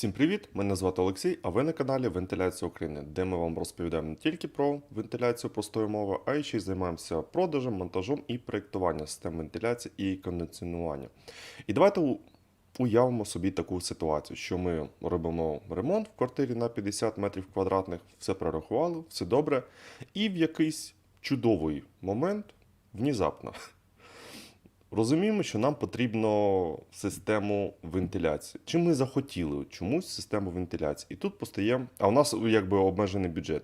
Всім привіт! Мене звати Олексій, а ви на каналі Вентиляція України, де ми вам розповідаємо не тільки про вентиляцію простою мовою, а й ще й займаємося продажем, монтажом і проєктуванням систем вентиляції і кондиціонування. І давайте уявимо собі таку ситуацію, що ми робимо ремонт в квартирі на 50 метрів квадратних, все прорахували, все добре, і в якийсь чудовий момент внезапно Розуміємо, що нам потрібно систему вентиляції. Чи ми захотіли чомусь систему вентиляції? І тут постає, а у нас якби обмежений бюджет.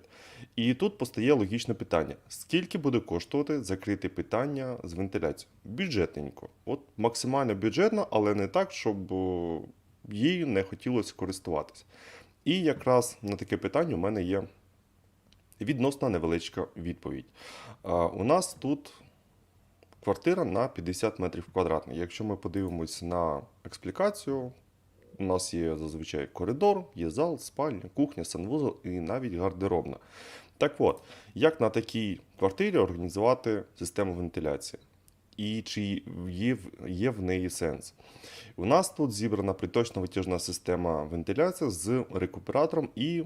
І тут постає логічне питання: скільки буде коштувати закрити питання з вентиляцією? Бюджетненько. От максимально бюджетно, але не так, щоб о, їй не хотілося користуватися. І якраз на таке питання у мене є відносно невеличка відповідь. У нас тут квартира на 50 метрів квадратних. Якщо ми подивимось на експлікацію, у нас є зазвичай коридор, є зал, спальня, кухня, санвузол і навіть гардеробна. Так от, як на такій квартирі організувати систему вентиляції? І чи є, є в неї сенс? У нас тут зібрана приточна витяжна система вентиляції з рекуператором і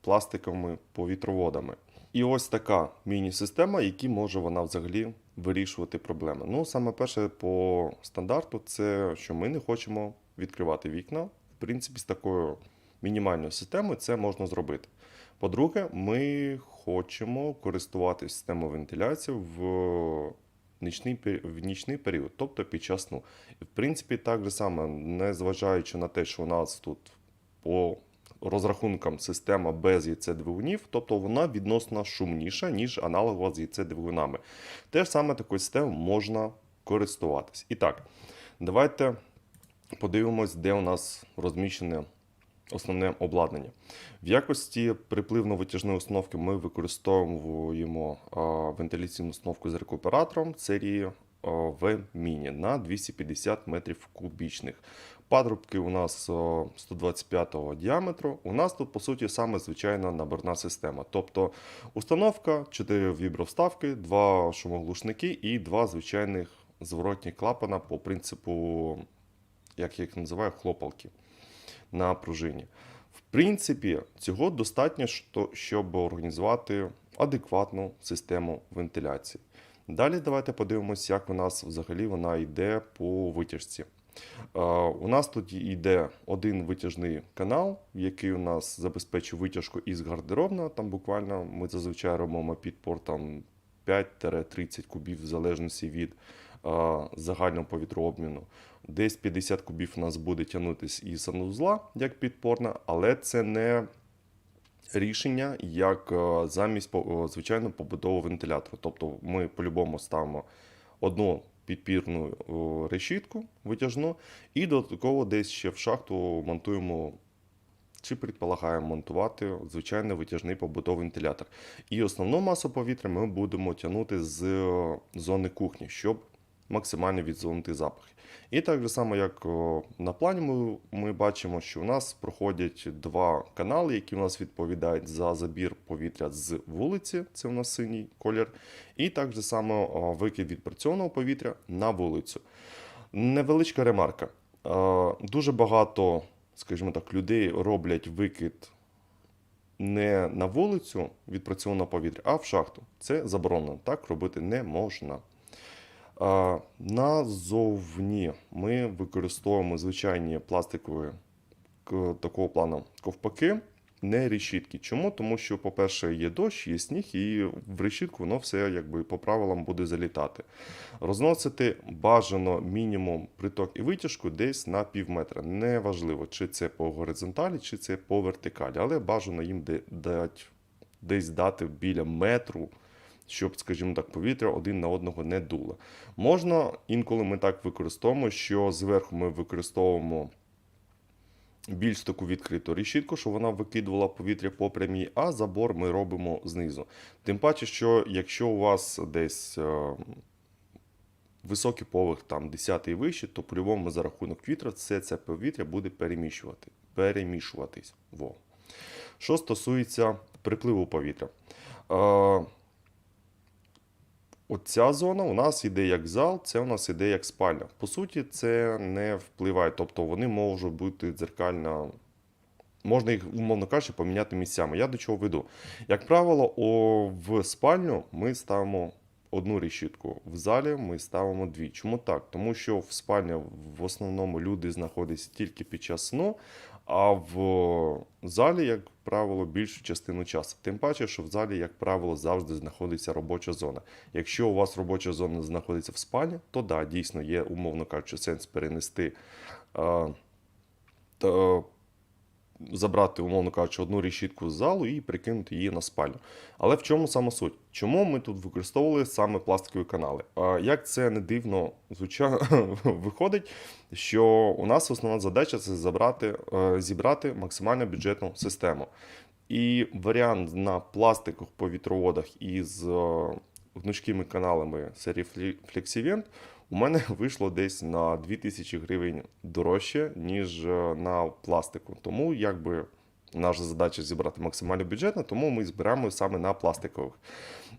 пластиковими повітроводами. І ось така міні-система, які може вона взагалі вирішувати проблеми. Ну, саме перше по стандарту, це що ми не хочемо відкривати вікна. В принципі, з такою мінімальною системою це можна зробити. По-друге, ми хочемо користуватися системою вентиляції в нічний, в нічний період, тобто під час сну. І, в принципі, так же само, незважаючи на те, що у нас тут по розрахункам система без яйцедвигунів, тобто вона відносно шумніша, ніж аналогова з яйцедвигунами. Теж саме такою системою можна користуватись. І так, давайте подивимось, де у нас розміщене основне обладнання. В якості припливно-витяжної установки ми використовуємо вентиляційну установку з рекуператором серії V-Mini на 250 метрів кубічних. Патрубки у нас а, 125 діаметру. У нас тут, по суті, саме звичайна наборна система. Тобто установка, 4 вібровставки, 2 шумоглушники і 2 звичайних зворотні клапана по принципу, як я їх називаю, хлопалки на пружині. В принципі, цього достатньо, щоб організувати адекватну систему вентиляції. Далі давайте подивимося, як у нас взагалі вона йде по витяжці. Е, У нас тут йде один витяжний канал, який у нас забезпечує витяжку із гардеробна. Там буквально ми зазвичай робимо підпор там 5-30 кубів в залежності від е, загального повітрообміну. Десь 50 кубів у нас буде тягнутися із санузла як підпорна, але це не рішення як е, замість звичайно побудового вентилятора. Тобто ми по-любому ставимо одну підпірну е, решітку витяжну, і додатково десь ще в шахту монтуємо. Чи предполагаємо монтувати звичайний витяжний побутовий вентилятор. І основну масу повітря ми будемо тягнути з е, зони кухні, щоб максимально відзонити запахи. І так же само, як на плані, ми, ми бачимо, що у нас проходять два канали, які у нас відповідають за забір повітря з вулиці, це у нас синій колір, і так же само викид відпрацьованого повітря на вулицю. Невеличка ремарка. Е, Дуже багато, скажімо так, людей роблять викид не на вулицю відпрацьованого повітря, а в шахту. Це заборонено. Так робити не можна. Назовні ми використовуємо звичайні пластикові такого плану ковпаки, не решітки. Чому? Тому що, по-перше, є дощ, є сніг, і в решітку воно все якби по правилам буде залітати. Розносити бажано мінімум приток і витяжку десь на пів метра. Неважливо, чи це по горизонталі, чи це по вертикалі, але бажано їм дать, десь дати біля метру щоб, скажімо так, повітря один на одного не дуло. Можна, інколи ми так використовуємо, що зверху ми використовуємо більш таку відкриту решітку, щоб вона викидувала повітря по прямій, а забор ми робимо знизу. Тим паче, що якщо у вас десь е, високий поверх, там 10 і вище, то по-любому за рахунок вітру все це повітря буде переміщувати, перемішуватись. Во. Що стосується припливу повітря. Оця зона у нас іде як зал, це у нас іде як спальня. По суті, це не впливає, тобто вони можуть бути дзеркально. Можна їх, умовно кажучи, поміняти місцями. Я до чого веду. Як правило, о, в спальню ми ставимо одну решітку, в залі ми ставимо дві. Чому так? Тому що в спальні в основному люди знаходяться тільки під час сну, а в залі, як правило, більшу частину часу. Тим паче, що в залі, як правило, завжди знаходиться робоча зона. Якщо у вас робоча зона знаходиться в спальні, то да, дійсно є, умовно кажучи, сенс перенести. Та, забрати, умовно кажучи, одну решітку з залу і прикинути її на спальню. Але в чому саме суть? Чому ми тут використовували саме пластикові канали? Як це не дивно звуча... виходить, що у нас основна задача це забрати, е, зібрати максимально бюджетну систему. І варіант на пластикових повітроводах із е, гнучкими каналами серії FlexiVent у мене вийшло десь на 2000 гривень дорожче, ніж е, на пластику. Тому якби наша задача зібрати максимально бюджетно, тому ми збираємо саме на пластикових.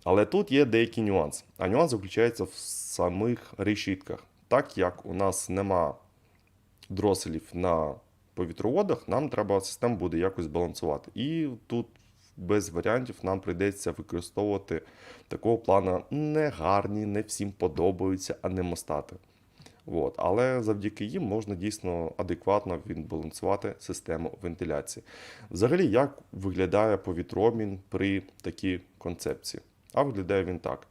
Але тут є деякий нюанс. А нюанс заключається в самих решітках. Так як у нас нема дроселів на повітроводах, нам треба систему буде якось балансувати. І тут без варіантів нам прийдеться використовувати такого плану не гарні, не всім подобаються, а не мостати. От. Але завдяки їм можна дійсно адекватно відбалансувати систему вентиляції. Взагалі, як виглядає повітрообмін при такій концепції? А виглядає він так.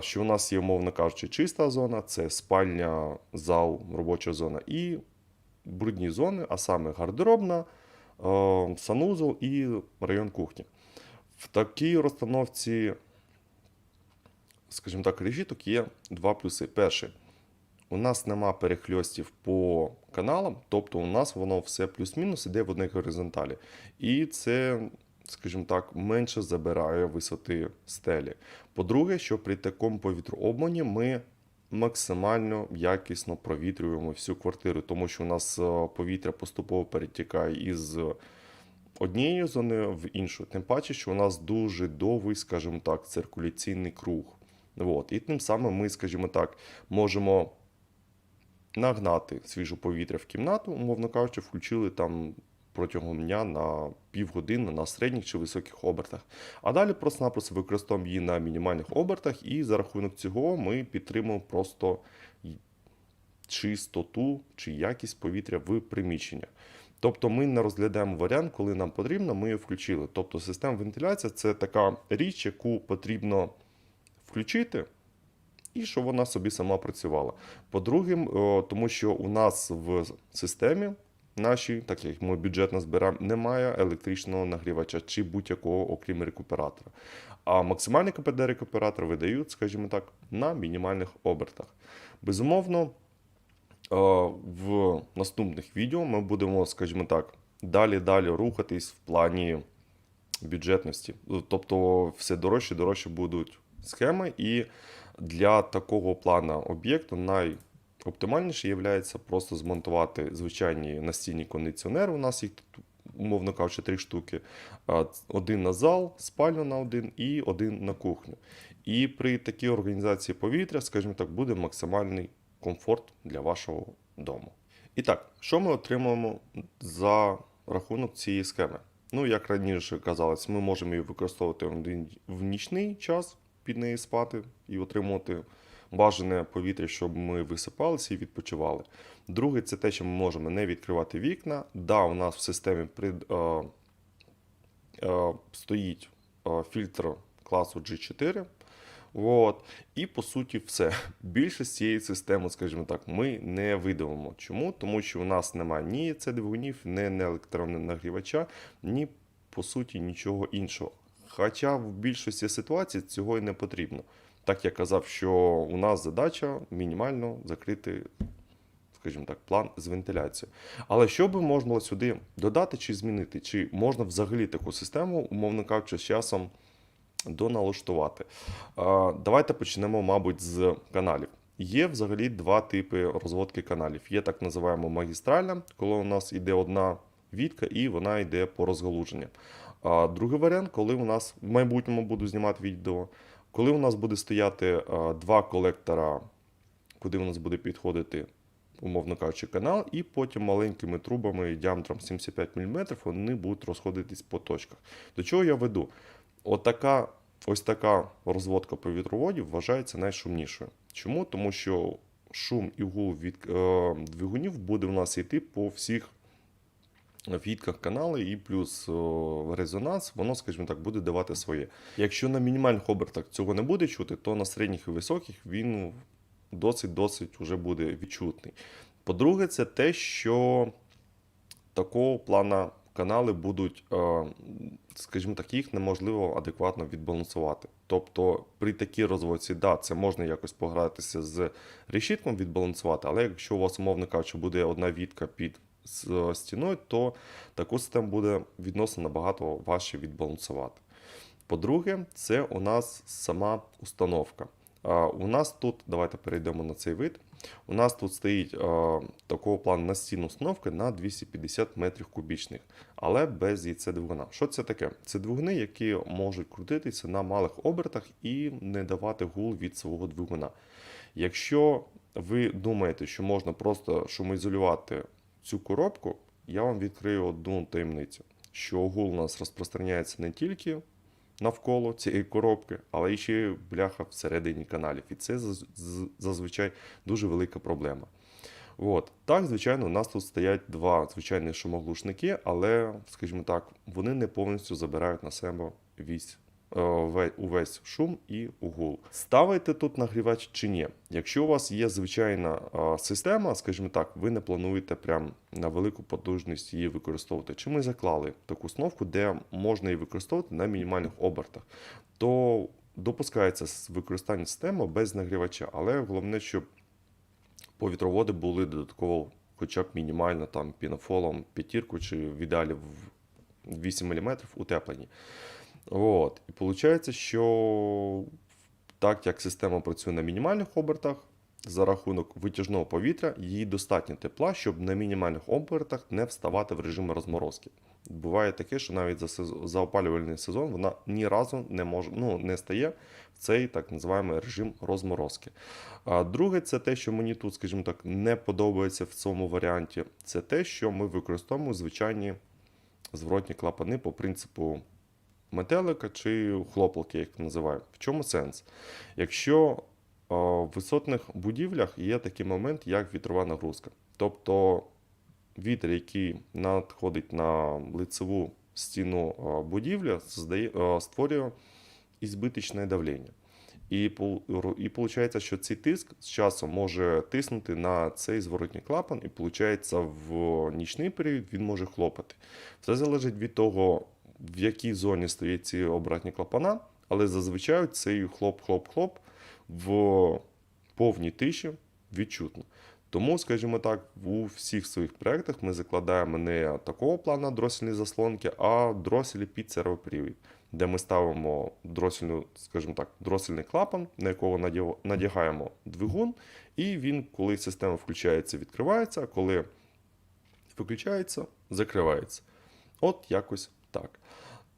Що у нас є, умовно кажучи, чиста зона, це спальня, зал, робоча зона і брудні зони, а саме гардеробна, санузел і район кухні. В такій розстановці, скажімо так, решіток є два плюси. Перший, у нас нема перехльостів по каналам, тобто у нас воно все плюс-мінус іде в одній горизонталі. І це, скажімо так, менше забирає висоти стелі. По-друге, що при такому повітрообмані ми максимально якісно провітрюємо всю квартиру, тому що у нас е, повітря поступово перетікає із однієї зони в іншу. Тим паче, що у нас дуже довгий, скажімо так, циркуляційний круг. От. І тим самим ми, скажімо так, можемо нагнати свіже повітря в кімнату, умовно кажучи, включили там протягом дня на півгодини на середніх чи високих обертах. А далі просто-напросто використовуємо її на мінімальних обертах, і за рахунок цього ми підтримуємо просто чистоту чи якість повітря в приміщеннях. Тобто ми не розглядаємо варіант, коли нам потрібно, ми її включили. Тобто система вентиляції це така річ, яку потрібно включити, і щоб вона собі сама працювала. По-друге, тому що у нас в системі нашій, так як ми бюджетно збираємо, немає електричного нагрівача чи будь-якого, окрім рекуператора. А максимальний КПД рекуператор видають, скажімо так, на мінімальних обертах. Безумовно, е, в наступних відео ми будемо, скажімо так, далі-далі рухатись в плані бюджетності. Тобто все дорожче і дорожче будуть схеми, і для такого плана об'єкту найоптимальніше є просто змонтувати звичайні настільні кондиціонери. У нас їх умовно кажучи, три штуки. Один на зал, спальню на один і один на кухню. І при такій організації повітря, скажімо так, буде максимальний комфорт для вашого дому. І так, що ми отримуємо за рахунок цієї схеми? Ну, як раніше казалось, ми можемо її використовувати в нічний час під неї спати і отримувати бажане повітря, щоб ми висипалися і відпочивали. Друге, це те, що ми можемо не відкривати вікна. Да, у нас в системі прид, е, е, стоїть е, фільтр класу G4. От. І по суті, все. Більше з цієї системи, скажімо так, ми не видавимо. Чому? Тому що у нас немає ні це двигунів, ні електронагрівача, ні по суті нічого іншого. Хоча в більшості ситуацій цього і не потрібно. Так я казав, що у нас задача мінімально закрити, скажімо так, план з вентиляцією. Але що би можна сюди додати чи змінити? Чи можна взагалі таку систему, умовно кажучи, з часом доналаштувати? Давайте почнемо, мабуть, з каналів. Є взагалі два типи розводки каналів. Є так називаємо магістральна, коли у нас йде одна вітка і вона йде по розгалуженню. А другий варіант, коли у нас в майбутньому буду знімати відео, Коли у нас буде стояти е, два колектора, куди у нас буде підходити, умовно кажучи, канал, і потім маленькими трубами діаметром 75 мм вони будуть розходитись по точках. До чого я веду? Отака, ось така розводка повітроводів вважається найшумнішою. Чому? Тому що шум і гул від е, двигунів буде у нас йти по всіх вхідках канали, і плюс резонанс, воно, скажімо так, буде давати своє. Якщо на мінімальних обертах цього не буде чути, то на середніх і високих він досить-досить вже буде відчутний. По-друге, це те, що такого плана канали будуть, е, скажімо так, їх неможливо адекватно відбалансувати. Тобто при такій розводці, да, це можна якось погратися з решітком, відбалансувати, але якщо у вас, умовно кажучи, буде одна вітка під з стіною, то таку систему буде відносно набагато важче відбалансувати. По-друге, це у нас сама установка. У нас тут, давайте перейдемо на цей вид. У нас тут стоїть а, такого плану настінна установка на 250 метрів кубічних, але без яйце двигуна. Що це таке? Це двигуни, які можуть крутитися на малих обертах і не давати гул від свого двигуна. Якщо ви думаєте, що можна просто шумоізолювати цю коробку, я вам відкрию одну таємницю, що гул у нас розпространяється не тільки навколо цієї коробки, але і ще бляха всередині каналів. І це зазвичай дуже велика проблема. От. Так, звичайно, у нас тут стоять два звичайні шумоглушники, але, скажімо так, вони не повністю забирають на себе вісь. Е, ве- Увесь шум і гул. Ставите тут нагрівач чи ні? Якщо у вас є звичайна е, система, скажімо так, ви не плануєте прям на велику потужність її використовувати. Чи ми заклали таку установку, де можна її використовувати на мінімальних обертах, то допускається використання системи без нагрівача, але головне, щоб повітроводи були додатково хоча б мінімально там пінофолом п'ятірку чи в ідеалі в 8 мм утеплені. От. І виходить, що так як система працює на мінімальних обертах, за рахунок витяжного повітря, їй достатньо тепла, щоб на мінімальних обертах не вставати в режим розморозки. Буває таке, що навіть за, сез- за опалювальний сезон вона ні разу не може ну, не стає в цей так називаємо режим розморозки. А друге, це те, що мені тут, скажімо так, не подобається в цьому варіанті. Це те, що ми використовуємо звичайні зворотні клапани по принципу метелика чи хлопалки, як називаю. В чому сенс? Якщо е, в висотних будівлях є такий момент, як вітрова нагрузка. Тобто вітер, який надходить на лицеву стіну е, будівлі, е, створює ізбиточне давлення. І, і виходить, що цей тиск з часом може тиснути на цей зворотній клапан, і виходить, в нічний період він може хлопати. Все залежить від того, в якій зоні стоять ці обратні клапана, але зазвичай цей хлоп-хлоп-хлоп в повній тиші відчутно. Тому, скажімо так, у всіх своїх проєктах ми закладаємо не такого плану дросельні заслонки, а дроселі під сервопривід, де ми ставимо дросельну, скажімо так, дросельний клапан, на якого надягаємо двигун, і він, коли система включається, відкривається, а коли виключається, закривається. От якось так.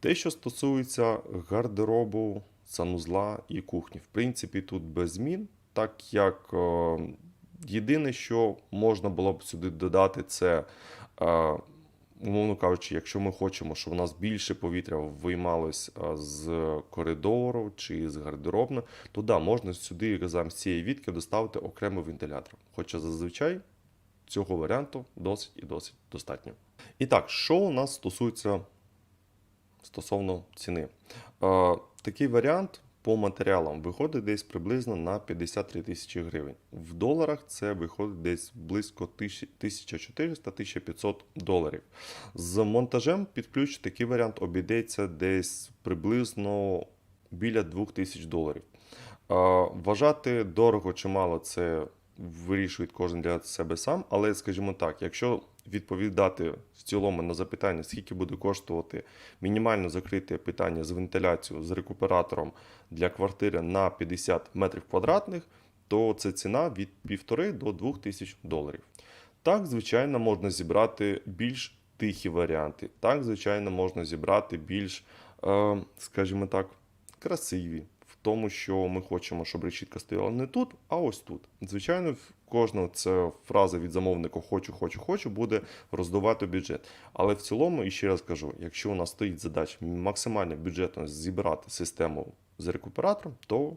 Те, що стосується гардеробу, санузла і кухні, в принципі, тут без змін, так як е, єдине, що можна було б сюди додати, це, е, умовно кажучи, якщо ми хочемо, щоб у нас більше повітря виймалось е, з коридору чи з гардеробну, то да, можна сюди замість цієї відки доставити окремий вентилятор. Хоча зазвичай цього варіанту досить і досить достатньо. І так, що у нас стосується стосовно ціни. Е, такий варіант по матеріалам виходить десь приблизно на 53 тисячі гривень. В доларах це виходить десь близько 1400-1500 доларів. З монтажем під ключ такий варіант обійдеться десь приблизно біля 2000 доларів. Е, Вважати дорого чи мало це вирішує кожен для себе сам, але скажімо так, якщо відповідати в цілому на запитання, скільки буде коштувати мінімально закрите питання з вентиляцією з рекуператором для квартири на 50 метрів квадратних, то це ціна від 1,5 до 2 тисяч доларів. Так, звичайно, можна зібрати більш тихі варіанти. Так, звичайно, можна зібрати більш, е, скажімо так, красиві, тому, що ми хочемо, щоб решітка стояла не тут, а ось тут. Звичайно, кожна ця фраза від замовника хочу, хочу, хочу буде роздувати бюджет. Але в цілому, і ще раз кажу, якщо у нас стоїть задача максимально бюджетно зібрати систему з рекуператором, то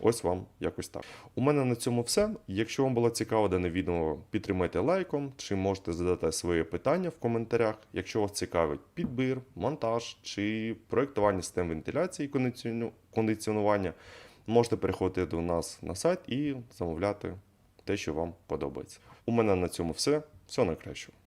ось вам якось так. У мене на цьому все. Якщо вам було цікаво дане відео, підтримайте лайком, чи можете задати свої питання в коментарях. Якщо вас цікавить підбір, монтаж чи проєктування систем вентиляції і кондиціонування, можете переходити до нас на сайт і замовляти те, що вам подобається. У мене на цьому все. Всього найкращого.